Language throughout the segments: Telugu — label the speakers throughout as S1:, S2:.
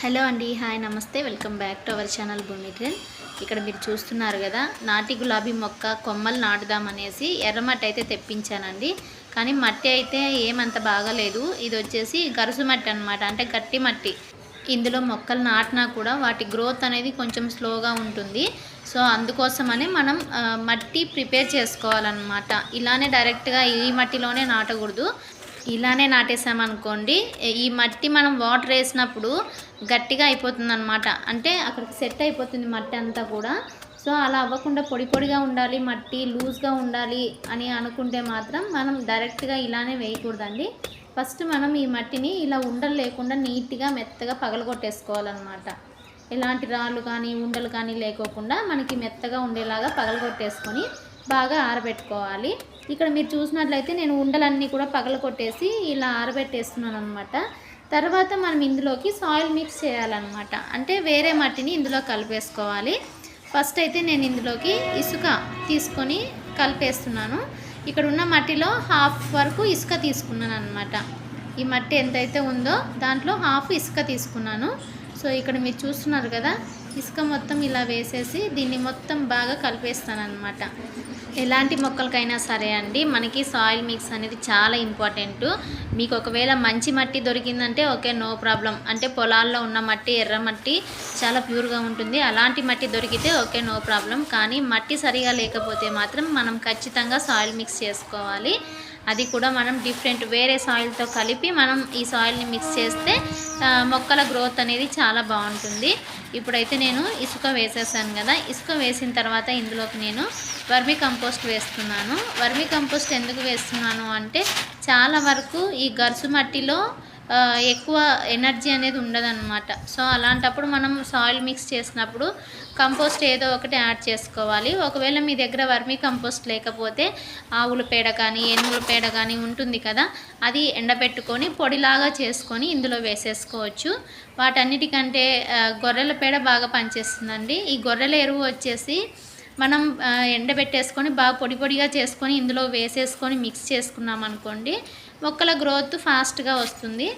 S1: హలో అండి హాయ్ నమస్తే. Welcome back to our channel Bhoomi Trend. ఇక్కడ మీరు చూస్తున్నారు కదా నాటి గులాబీ మొక్క కొమ్మలు నాటుదామనేసి ఎర్రమట్టి అయితే తెప్పించానండి. కానీ మట్టి అయితే ఏమంత బాగాలేదు. ఇది వచ్చేసి గరుసు మట్టి అనమాట అంటే గట్టి మట్టి. ఇందులో మొక్కలు నాటినా కూడా వాటి గ్రోత్ అనేది కొంచెం స్లోగా ఉంటుంది. సో అందుకోసమనే మనం మట్టి ప్రిపేర్ చేసుకోవాలన్నమాట. ఇలానే డైరెక్ట్గా ఈ మట్టిలోనే నాటకూడదు. ఇలానే నాటేసామనుకోండి ఈ మట్టి మనం వాటర్ వేసినప్పుడు గట్టిగా అయిపోతుంది అనమాట అంటే అక్కడికి సెట్ అయిపోతుంది మట్టి అంతా కూడా. సో అలా అవ్వకుండా పొడి పొడిగా ఉండాలి మట్టి లూజ్గా ఉండాలి అని అనుకుంటే మాత్రం మనం డైరెక్ట్గా ఇలానే వేయకూడదండి. ఫస్ట్ మనం ఈ మట్టిని ఇలా ఉండలు లేకుండా నీట్గా మెత్తగా పగలగొట్టేసుకోవాలన్నమాట. ఎలాంటి రాళ్ళు కానీ ఉండలు కానీ లేకోకుండా మనకి మెత్తగా ఉండేలాగా పగలగొట్టేసుకొని బాగా ఆరబెట్టుకోవాలి. ఇక్కడ మీరు చూసినట్లయితే నేను ఉండలన్నీ కూడా పగలగొట్టేసి ఇలా ఆరబెట్టేస్తున్నాను అనమాట తర్వాత మనం ఇందులోకి సాయిల్ మిక్స్ చేయాలన్నమాట. అంటే వేరే మట్టిని ఇందులో కలిపేసుకోవాలి. ఫస్ట్ అయితే నేను ఇందులోకి ఇసుక తీసుకొని కలిపేస్తున్నాను. ఇక్కడ ఉన్న మట్టిలో హాఫ్ వరకు ఇసుక తీసుకున్నాను అనమాట ఈ మట్టి ఎంతైతే ఉందో దాంట్లో హాఫ్ ఇసుక తీసుకున్నాను. సో ఇక్కడ మీరు చూస్తున్నారు కదా ఇసుక మొత్తం ఇలా వేసేసి దీన్ని మొత్తం బాగా కలిపేస్తాను అనమాట ఎలాంటి మొక్కలకైనా సరే అండి మనకి సాయిల్ మిక్స్ అనేది చాలా ఇంపార్టెంట్ మీకు ఒకవేళ మంచి మట్టి దొరికిందంటే ఓకే నో ప్రాబ్లం అంటే పొలాల్లో ఉన్న మట్టి ఎర్ర మట్టి చాలా ప్యూర్గా ఉంటుంది. అలాంటి మట్టి దొరికితే ఓకే నో ప్రాబ్లం కానీ మట్టి సరిగా లేకపోతే మాత్రం మనం ఖచ్చితంగా సాయిల్ మిక్స్ చేసుకోవాలి. అది కూడా మనం డిఫరెంట్ వేరే సాయిల్తో కలిపి మనం ఈ సాయిల్ని మిక్స్ చేస్తే మొక్కల గ్రోత్ అనేది చాలా బాగుంటుంది. ఇప్పుడైతే నేను ఇసుక వేసేసాను కదా. ఇసుక వేసిన తర్వాత ఇందులోకి నేను వర్మి కంపోస్ట్ వేస్తున్నాను. వర్మి కంపోస్ట్ ఎందుకు వేస్తున్నాను అంటే చాలా వరకు ఈ గరుసు మట్టిలో ఎక్కువ ఎనర్జీ అనేది ఉండదన్నమాట. సో అలాంటప్పుడు మనం సాయిల్ మిక్స్ చేసినప్పుడు కంపోస్ట్ ఏదో ఒకటి యాడ్ చేసుకోవాలి. ఒకవేళ మీ దగ్గర వర్మీ కంపోస్ట్ లేకపోతే ఆవుల పేడ కానీ ఏనుగుల పేడ కానీ ఉంటుంది కదా అది ఎండబెట్టుకొని పొడిలాగా చేసుకొని ఇందులో వేసేసుకోవచ్చు. వాటన్నిటికంటే గొర్రెల పేడ బాగా పనిచేస్తుందండి. ఈ గొర్రెల ఎరువు వచ్చేసి మనం ఎండబెట్టేసుకొని బాగా పొడి పొడిగా చేసుకొని ఇందులో వేసేసుకొని మిక్స్ చేసుకున్నాం అనుకోండి మొక్కల గ్రోత్ ఫాస్ట్గా వస్తుంది.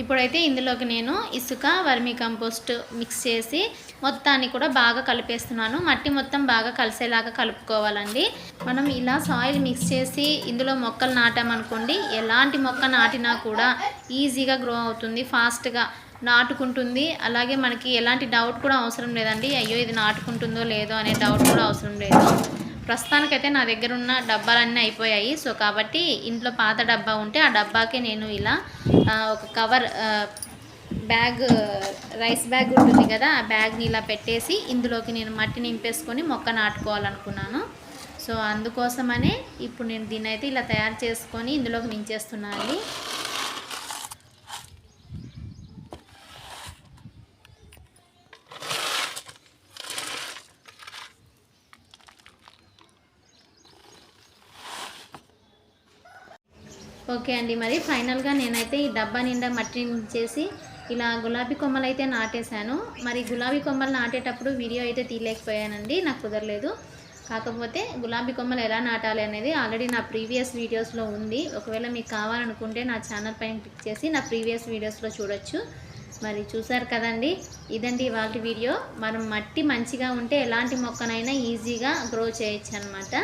S1: ఇప్పుడైతే ఇందులోకి నేను ఇసుక వర్మీ కంపోస్ట్ మిక్స్ చేసి మొత్తాన్ని కూడా బాగా కలిపేస్తున్నాను. మట్టి మొత్తం బాగా కలిసేలాగా కలుపుకోవాలండి. మనం ఇలా సాయిల్ మిక్స్ చేసి ఇందులో మొక్కలు నాటామనుకోండి ఎలాంటి మొక్క నాటినా కూడా ఈజీగా గ్రో అవుతుంది ఫాస్ట్గా నాటుకుంటుంది. అలాగే మనకి ఎలాంటి డౌట్ కూడా అవసరం లేదండి. అయ్యో ఇది నాటుకుంటుందో లేదో అనే డౌట్ కూడా అవసరం లేదు. ప్రస్తుతానికైతే నా దగ్గర ఉన్న డబ్బాలన్నీ అయిపోయాయి. సో కాబట్టి ఇంట్లో పాత డబ్బా ఉంటే ఆ డబ్బాకే నేను ఇలా ఒక కవర్ బ్యాగ్ రైస్ బ్యాగ్ ఉంటుంది కదా ఆ బ్యాగ్ని ఇలా పెట్టేసి ఇందులోకి నేను మట్టి నింపేసుకొని మొక్క నాటుకోవాలనుకున్నాను. సో అందుకోసమనే ఇప్పుడు నేను దీన్ని అయితే ఇలా తయారు చేసుకొని ఇందులోకి మించేస్తున్నాను ఓకే అండి. మరి ఫైనల్గా నేనైతే ఈ డబ్బా నిండా మట్టి చేసి ఇలా గులాబీ కొమ్మలు అయితే నాటేశాను. మరి గులాబీ కొమ్మలు నాటేటప్పుడు వీడియో అయితే తీయలేకపోయానండి. నాకు కుదరలేదు. కాకపోతే గులాబీ కొమ్మలు ఎలా నాటాలి అనేది ఆల్రెడీ నా ప్రీవియస్ వీడియోస్లో ఉంది. ఒకవేళ మీకు కావాలనుకుంటే నా ఛానల్ పైన క్లిక్ చేసి నా ప్రీవియస్ వీడియోస్లో చూడొచ్చు. మరి చూసారు కదండి ఇదండి వాళ్ళ వీడియో. మనం మట్టి మంచిగా ఉంటే ఎలాంటి మొక్కనైనా ఈజీగా గ్రో చేయొచ్చు అనమాట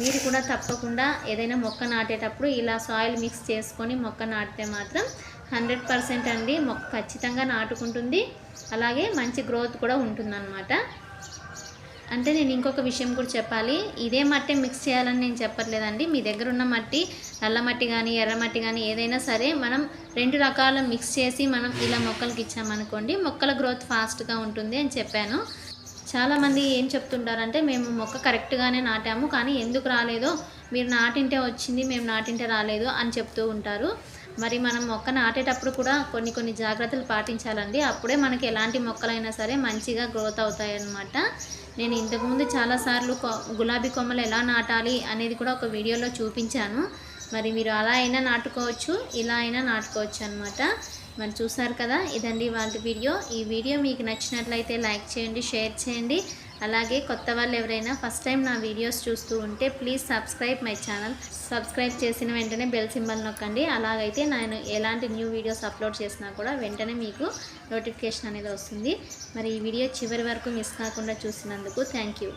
S1: మీరు కూడా తప్పకుండా ఏదైనా మొక్క నాటేటప్పుడు ఇలా సాయిల్ మిక్స్ చేసుకొని మొక్క నాటితే మాత్రం హండ్రెడ్ పర్సెంట్ అండి. మొక్క ఖచ్చితంగా నాటుకుంటుంది. అలాగే మంచి గ్రోత్ కూడా ఉంటుందన్నమాట. అంటే నేను ఇంకొక విషయం కూడా చెప్పాలి. ఇదే మట్టి మిక్స్ చేయాలని నేను చెప్పట్లేదండి. మీ దగ్గర ఉన్న మట్టి నల్ల మట్టి కానీ ఎర్ర మట్టి కానీ ఏదైనా సరే మనం రెండు రకాల మిక్స్ చేసి మనం ఇలా మొక్కలకి ఇచ్చామనుకోండి మొక్కల గ్రోత్ ఫాస్ట్గా ఉంటుంది అని చెప్పాను. చాలామంది ఏం చెప్తుంటారంటే మేము మొక్క కరెక్ట్గానే నాటాము కానీ ఎందుకు రాలేదో మీరు నాటింటే వచ్చింది మేము నాటింటే రాలేదు అని చెప్తూ ఉంటారు. మరి మనం మొక్క నాటేటప్పుడు కూడా కొన్ని కొన్ని జాగ్రత్తలు పాటించాలండి. అప్పుడే మనకి ఎలాంటి మొక్కలైనా సరే మంచిగా గ్రోత్ అవుతాయన్నమాట. నేను ఇంతకుముందు చాలాసార్లు కొ- గులాబీ కొమ్మలు ఎలా నాటాలి అనేది కూడా ఒక వీడియోలో చూపించాను. మరి మీరు అలా అయినా నాటుకోవచ్చు ఇలా అయినా నాటుకోవచ్చు అనమాట మరి చూసారు కదా? ఇదండి వాళ్ళ వీడియో. ఈ వీడియో మీకు నచ్చినట్లయితే లైక్ చేయండి షేర్ చేయండి. అలాగే కొత్త వాళ్ళు ఎవరైనా ఫస్ట్ టైం నా వీడియోస్ చూస్తూ ఉంటే please subscribe my channel. Subscribe చేసిన వెంటనే బెల్ సింబల్ నొక్కండి. అలాగైతే నేను ఎలాంటి న్యూ వీడియోస్ అప్లోడ్ చేసినా కూడా వెంటనే మీకు నోటిఫికేషన్ అనేది వస్తుంది. మరి ఈ వీడియో చివరి వరకు మిస్ కాకుండా చూసినందుకు థ్యాంక్ యూ.